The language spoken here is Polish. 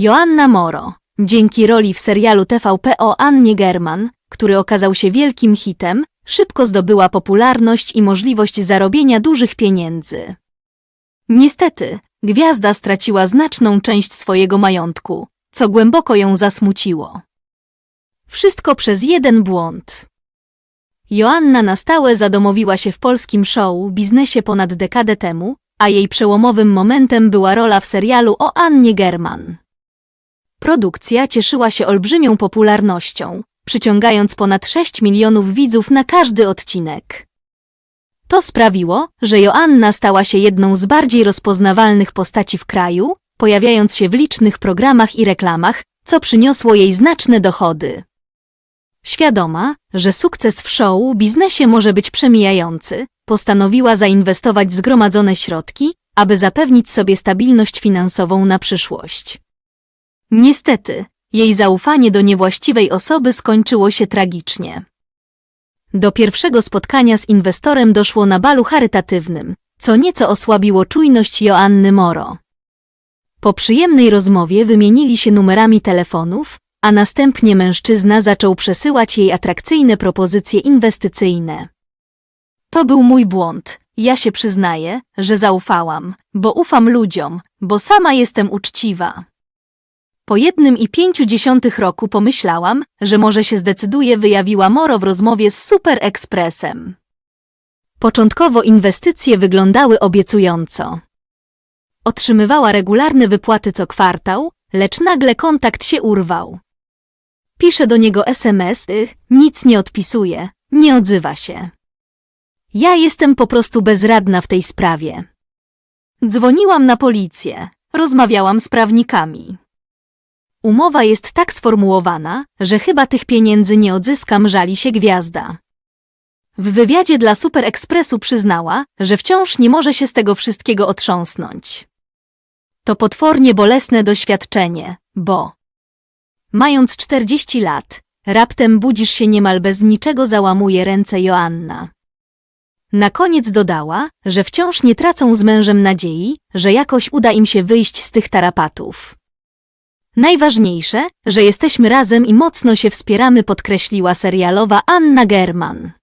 Joanna Moro, dzięki roli w serialu TVP o Annie German, który okazał się wielkim hitem, szybko zdobyła popularność i możliwość zarobienia dużych pieniędzy. Niestety, gwiazda straciła znaczną część swojego majątku, co głęboko ją zasmuciło. Wszystko przez jeden błąd. Joanna na stałe zadomowiła się w polskim show biznesie ponad dekadę temu, a jej przełomowym momentem była rola w serialu o Annie German. Produkcja cieszyła się olbrzymią popularnością, przyciągając ponad 6 milionów widzów na każdy odcinek. To sprawiło, że Joanna stała się jedną z bardziej rozpoznawalnych postaci w kraju, pojawiając się w licznych programach i reklamach, co przyniosło jej znaczne dochody. Świadoma, że sukces w show biznesie może być przemijający, postanowiła zainwestować zgromadzone środki, aby zapewnić sobie stabilność finansową na przyszłość. Niestety, jej zaufanie do niewłaściwej osoby skończyło się tragicznie. Do pierwszego spotkania z inwestorem doszło na balu charytatywnym, co nieco osłabiło czujność Joanny Moro. Po przyjemnej rozmowie wymienili się numerami telefonów, a następnie mężczyzna zaczął przesyłać jej atrakcyjne propozycje inwestycyjne. To był mój błąd. Ja się przyznaję, że zaufałam, bo ufam ludziom, bo sama jestem uczciwa. Po jednym i pięciu dziesiątych roku pomyślałam, że może się zdecyduje, wyjawiła Moro w rozmowie z Super Expressem. Początkowo inwestycje wyglądały obiecująco. Otrzymywała regularne wypłaty co kwartał, lecz nagle kontakt się urwał. Piszę do niego SMS-y, nic nie odpisuje, nie odzywa się. Ja jestem po prostu bezradna w tej sprawie. Dzwoniłam na policję, rozmawiałam z prawnikami. Umowa jest tak sformułowana, że chyba tych pieniędzy nie odzyskam, żali się gwiazda. W wywiadzie dla Super Expressu przyznała, że wciąż nie może się z tego wszystkiego otrząsnąć. To potwornie bolesne doświadczenie, bo mając 40 lat, raptem budzisz się niemal bez niczego załamuje ręce Joanna. Na koniec dodała, że wciąż nie tracą z mężem nadziei, że jakoś uda im się wyjść z tych tarapatów. Najważniejsze, że jesteśmy razem i mocno się wspieramy, podkreśliła serialowa Anna German.